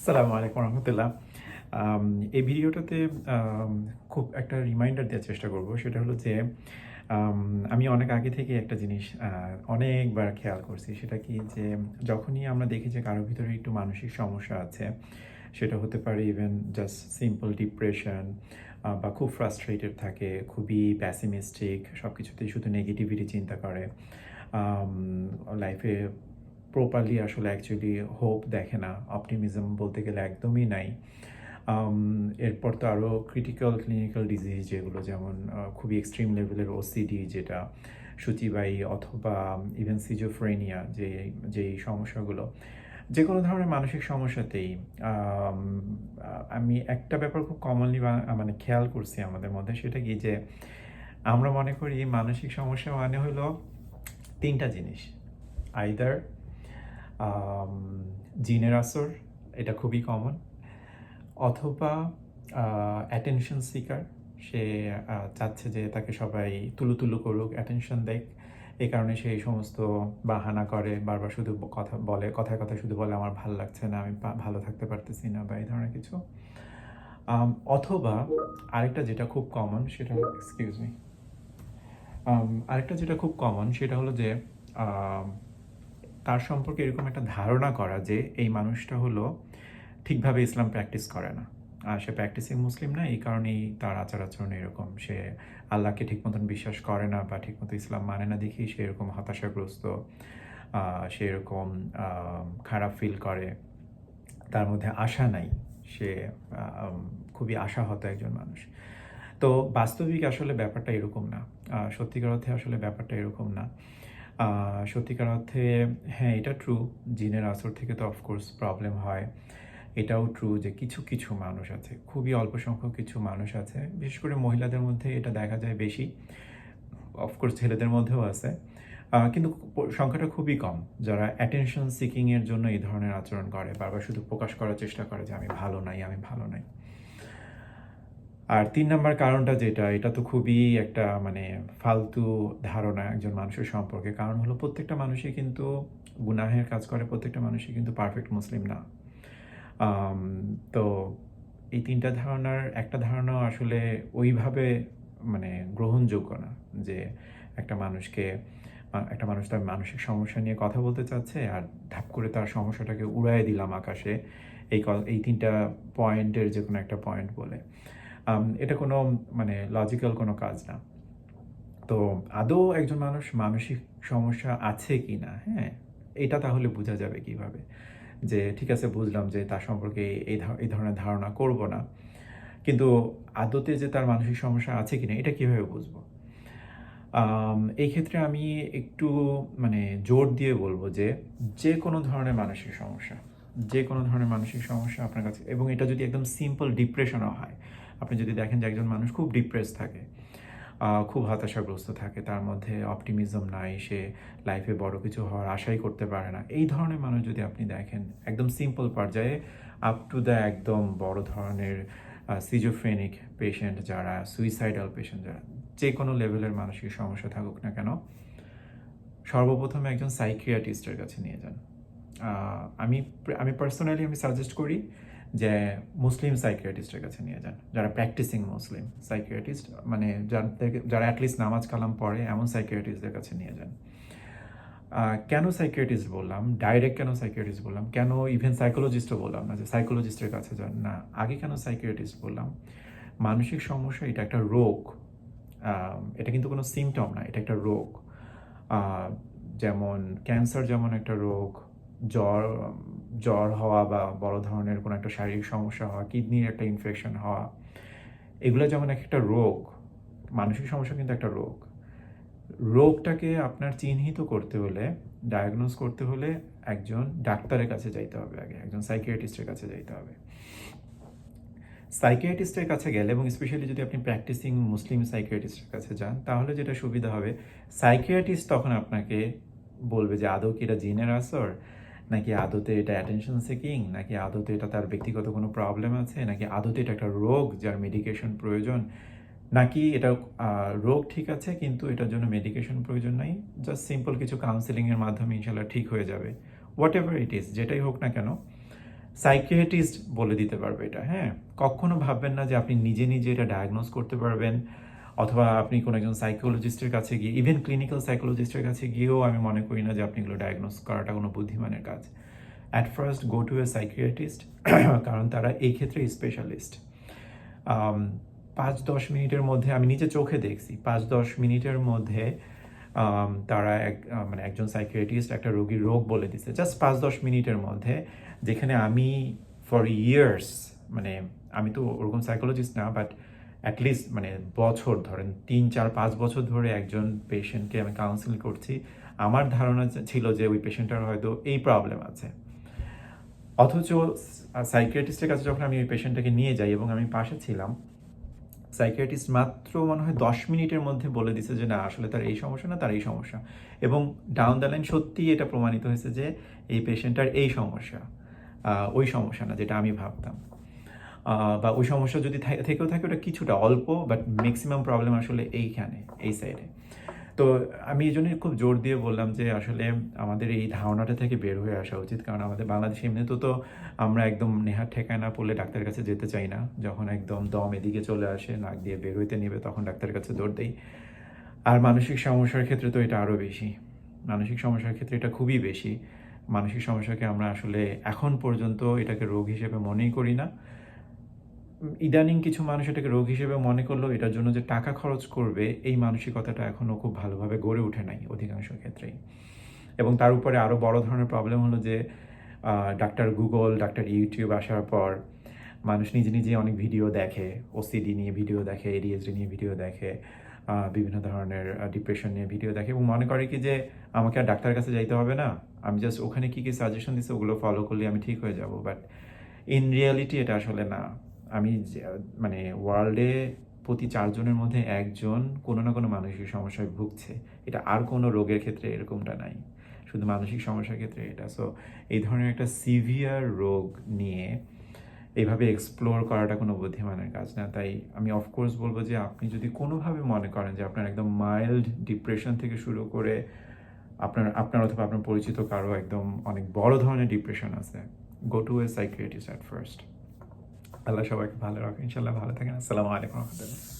আসসালামু আলাইকুম রহমতুল্লাহ। এই ভিডিওটাতে খুব একটা রিমাইন্ডার দেওয়ার চেষ্টা করব। সেটা হলো যে, আমি অনেক আগে থেকে একটা জিনিস অনেকবার খেয়াল করছি। সেটা কি যে, যখনই আমরা দেখি যে কারোর ভিতরে একটু মানসিক সমস্যা আছে, সেটা হতে পারে ইভেন জাস্ট সিম্পল ডিপ্রেশন বা খুব ফ্রাস্ট্রেটেড থাকে, খুবই প্যাসিমিস্টিক সব কিছুতেই শুধু নেগেটিভিটি চিন্তা করে লাইফে প্রপারলি আসলে অ্যাকচুয়ালি হোপ দেখে না অপটিমিজম বলতে গেলে একদমই নাই। এরপর তো আরও ক্রিটিক্যাল ক্লিনিক্যাল ডিজিজ যেগুলো যেমন খুবই এক্সট্রিম লেভেলের ওসিডি যেটা সূচিবায়ী অথবা ইভেন সিজোফ্রেনিয়া যে যেই সমস্যাগুলো যে কোনো ধরনের মানসিক সমস্যাতেই, আমি একটা ব্যাপার খুব কমনলি মানে খেয়াল করছি আমাদের মধ্যে, সেটা কি যে, আমরা মনে করি মানসিক সমস্যা মানে হলো তিনটা জিনিস। আইদার জিনের আসর, এটা খুবই কমন অথবা অ্যাটেনশন সিকার সে চাচ্ছে যে তাকে সবাই তুলু তুলু করুক অ্যাটেনশন দেখ এই কারণে সে সমস্ত বাহানা করে, বারবার শুধু কথা বলে, কথায় কথায় শুধু বলে, আমার ভালো লাগছে না, আমি ভালো থাকতে পারতেছি না বা এই ধরনের কিছু। অথবা আরেকটা যেটা খুব কমন সেটা হলো এক্সকিউজ মি আরেকটা যেটা খুব কমন সেটা হলো যে তার সম্পর্কে এরকম একটা ধারণা করা যে এই মানুষটা হলো ঠিকভাবে ইসলাম প্র্যাকটিস করে না। আর সে প্র্যাকটিসিং মুসলিম না, এই কারণেই তার আচার আচরণ এরকম। সে আল্লাহকে ঠিক মতন বিশ্বাস করে না বা ঠিকমতো ইসলাম মানে না দেখি সে এরকম হতাশাগ্রস্ত সে এরকম খারাপ ফিল করে। তার মধ্যে আশা নাই। সে খুবই আশাহত একজন মানুষ। তো বাস্তবিক আসলে ব্যাপারটা এরকম না। সত্যিকার অর্থে আসলে ব্যাপারটা এরকম না। সত্যিকার অর্থে হ্যাঁ এটা ট্রু জিনের আসর থেকে তো অফকোর্স প্রবলেম হয়। এটাও ট্রু যে কিছু কিছু মানুষ আছে, খুবই অল্প সংখ্যক কিছু মানুষ আছে, বিশেষ করে মহিলাদের মধ্যে এটা দেখা যায় বেশি অফকোর্স ছেলেদের মধ্যেও আছে। কিন্তু সংখ্যাটা খুবই কম, যারা অ্যাটেনশন সিকিংয়ের জন্য এই ধরনের আচরণ করে, বারবার শুধু প্রকাশ করার চেষ্টা করে যে আমি ভালো নাই, আমি ভালো নাই। আর তিন নাম্বার কারণটা যেটা, এটা তো খুবই একটা মানে ফালতু ধারণা একজন মানুষের সম্পর্কে। কারণ হলো প্রত্যেকটা মানুষই কিন্তু গুনাহের কাজ করে, প্রত্যেকটা মানুষই কিন্তু পারফেক্ট মুসলিম না। তো এই তিনটা ধারণার, একটা ধারণা আসলে ওইভাবে মানে গ্রহণযোগ্য না যে একটা মানুষকে একটা মানুষ তার মানসিক সমস্যা নিয়ে কথা বলতে চাচ্ছে আর ধাপ করে তার সমস্যাটাকে উড়ায় দিলাম আকাশে। এই এই তিনটা পয়েন্টের যে কোনো একটা পয়েন্ট বলে। এটা কোনো মানে লজিক্যাল কোনো কাজ না। তো আদৌ একজন মানুষ মানসিক সমস্যা আছে কি না? হ্যাঁ এটা তাহলে বোঝা যাবে কীভাবে। যে ঠিক আছে, বুঝলাম যে তার সম্পর্কে এই এই ধরনের ধারণা করব না। কিন্তু আদতে যে তার মানসিক সমস্যা আছে কি না, এটা কীভাবে বুঝব? এই ক্ষেত্রে আমি একটু মানে জোর দিয়ে বলব যে যে কোনো ধরনের মানসিক সমস্যা, যে কোনো ধরনের মানসিক সমস্যা আপনার কাছে, এবং এটা যদি একদম সিম্পল ডিপ্রেশনও হয় আপনি যদি দেখেন যে একজন মানুষ খুব ডিপ্রেস থাকে খুব হতাশাগ্রস্ত থাকে, তার মধ্যে অপটিমিজম নাই, সে লাইফে বড় কিছু হওয়ার আশাই করতে পারে না। এই ধরনের মানুষ যদি আপনি দেখেন, একদম সিম্পল পর্যায়ে আপ টু দ্য একদম বড় ধরনের সিজোফ্রেনিক পেশেন্ট যারা সুইসাইডাল পেশেন্ট যারা, যে কোনো লেভেলের মানসিক সমস্যা থাকুক না কেন, সর্বপ্রথমে একজন সাইকিয়াটিস্টের কাছে নিয়ে যান। আমি আমি পার্সোনালি আমি সাজেস্ট করি যে মুসলিম সাইকিয়াটিস্টের কাছে নিয়ে যান, যারা প্র্যাকটিসিং মুসলিম সাইকিয়াটিস্ট মানে যাদের- যারা অ্যাটলিস্ট নামাজ কালাম পড়ে, এমন সাইকিয়াটিস্টদের কাছে নিয়ে যান। কেন সাইকিয়াটিস্ট বললাম? ডাইরেক্ট কেন সাইকিয়াটিস্ট বললাম? কেন ইভেন সাইকোলজিস্টও বললাম না যে সাইকোলজিস্টের কাছে যান? না, আগে কেন সাইকিয়াটিস্ট বললাম? মানসিক সমস্যা, এটা একটা রোগ। এটা কিন্তু কোনো সিমটম না, এটা একটা রোগ। যেমন ক্যান্সার যেমন একটা রোগ, জ্বর জ্বর হওয়া বা বড় ধরনের কোনো একটা শারীরিক সমস্যা হওয়া, কিডনির একটা ইনফেকশন হওয়া, এগুলো যেমন এক একটা রোগ, মানসিক সমস্যা কিন্তু একটা রোগ। রোগটাকে আপনার চিহ্নিত করতে হলে ডায়াগনোজ করতে হলে একজন ডাক্তারের কাছে যাইতে হবে আগে, একজন সাইকিয়াট্রিস্টের কাছে যাইতে হবে। সাইকিয়াট্রিস্টের কাছে গেলে এবং স্পেশালি যদি আপনি প্র্যাকটিসিং মুসলিম সাইকিয়াট্রিস্টের কাছে যান, তাহলে যেটা সুবিধা হবে সাইকিয়াট্রিস্ট তখন আপনাকে বলবে যে, আদৌ কি এটা জিনের আসর? নাকি আদতে এটা অ্যাটেনশন সিকিং নাকি আদতে এটা তার ব্যক্তিগত কোনো প্রবলেম আছে, নাকি আদতে এটা একটা রোগ যার মেডিকেশন প্রয়োজন, নাকি এটা রোগ ঠিক আছে, কিন্তু এটার জন্য মেডিকেশন প্রয়োজন নাই জাস্ট সিম্পল কিছু কাউন্সিলিংয়ের মাধ্যমে ইনশাল্লাহ ঠিক হয়ে যাবে। হোয়াট এভার ইট ইজ যেটাই হোক না কেন সাইকিয়াট্রিস্ট বলে দিতে পারবে এটা হ্যাঁ? কখনো ভাববেন না যে আপনি নিজে নিজে এটা ডায়াগনোজ করতে পারবেন অথবা আপনি কোনো একজন সাইকোলজিস্টের কাছে গিয়ে ইভেন ক্লিনিক্যাল সাইকোলজিস্টের কাছে গিয়েও আমি মনে করি না যে আপনি এগুলো ডায়াগনোজ করাটা কোনো বুদ্ধিমানের কাজ। At first go to a psychiatrist কারণ তারা এই ক্ষেত্রে স্পেশালিস্ট পাঁচ দশ মিনিটের মধ্যে, আমি নিজে চোখে দেখছি, পাঁচ দশ মিনিটের মধ্যে তারা এক মানে একজন সাইকিয়াট্রিস্ট একটা রোগীর রোগ বলে দিচ্ছে জাস্ট পাঁচ দশ মিনিটের মধ্যে, যেখানে আমি ফর ইয়ার্স মানে আমি তো ওরকম সাইকোলজিস্ট না বাট অ্যাটলিস্ট মানে বছর ধরেন, তিন, চার, পাঁচ বছর ধরে একজন পেশেন্টকে আমি কাউন্সিল করছি। আমার ধারণা ছিল যে ওই পেশেন্টটার হয়তো এই প্রবলেম আছে। অথচ সাইকিয়াট্রিস্টের কাছে যখন আমি ওই পেশেন্টটাকে নিয়ে যাই এবং আমি পাশে ছিলাম সাইকিয়াট্রিস্ট মাত্র মনে হয় দশ মিনিটের মধ্যে বলে দিছে যে, না, আসলে তার এই সমস্যা না, তার এই সমস্যা। এবং ডাউন দ্য লাইন সত্যিই এটা প্রমাণিত হয়েছে যে, এই পেশেন্টটার এই সমস্যা ওই সমস্যা না, যেটা আমি ভাবতাম। বা ওই সমস্যা যদি থেকেও থাকে, ওটা কিছুটা অল্প বাট ম্যাক্সিমাম প্রবলেম আসলে এইখানে, এই সাইডে তো আমি এই জন্যই খুব জোর দিয়ে বললাম যে আসলে আমাদের এই ধারণাটা থেকে বের হয়ে আসা উচিত, কারণ আমাদের বাংলাদেশে এমনিতে তো আমরা একদম নেহার ঠেকায় না পড়লে ডাক্তারের কাছে যেতে চাই না। যখন একদম দম এদিকে চলে আসে, নাক দিয়ে বের হইতে নেবে, তখন ডাক্তারের কাছে দৌড় দেই। আর মানসিক সমস্যার ক্ষেত্রে তো এটা আরও বেশি। মানসিক সমস্যার ক্ষেত্রে এটা খুবই বেশি। মানসিক সমস্যাকে আমরা আসলে এখন পর্যন্ত এটাকে রোগ হিসেবে মনেই করি না। ইদানিং কিছু মানুষ এটাকে রোগ হিসেবে মনে করল, এটার জন্য যে টাকা খরচ করবে, এই মানসিকতাটা এখনও খুব ভালোভাবে গড়ে ওঠে নাই অধিকাংশ ক্ষেত্রেই। এবং তার উপরে আরও বড় ধরনের প্রবলেম হলো যে ডাক্তার গুগল ডাক্তার ইউটিউব আসার পর মানুষ নিজে নিজে অনেক ভিডিও দেখে ওসিডি নিয়ে ভিডিও দেখে এডিএসডি নিয়ে ভিডিও দেখে বিভিন্ন ধরনের ডিপ্রেশন নিয়ে ভিডিও দেখে এবং মনে করে কি যে, আমাকে আর ডাক্তারের কাছে যাইতে হবে না। আমি জাস্ট ওখানে কী কী সাজেশন দিচ্ছে ওগুলো ফলো করলে আমি ঠিক হয়ে যাব। বাট ইন রিয়ালিটি এটা আসলে না। আমি মানে ওয়ার্ল্ডে প্রতি চারজনের মধ্যে একজন কোনো না কোনো মানসিক সমস্যায় ভুগছে। এটা আর কোনো রোগের ক্ষেত্রে এরকমটা নাই। শুধু মানসিক সমস্যার ক্ষেত্রে এটা। সো এই ধরনের একটা সিভিয়ার রোগ নিয়ে এইভাবে এক্সপ্লোর করাটা কোনো বুদ্ধিমানের কাজ না। তাই আমি অফকোর্স বলব যে, আপনি যদি কোনোভাবে মনে করেন যে, আপনার একদম মাইল্ড ডিপ্রেশন থেকে শুরু করে আপনার আপনার অথবা আপনার পরিচিত কারও একদম অনেক বড় ধরনের ডিপ্রেশন আছে go to a psychiatrist at first আল্লাহ সবাইকে ভালো রাখেন ইনশাল্লাহ ভালো থাকেন। আসসালামু আলাইকুম রহমতুল্লাহ।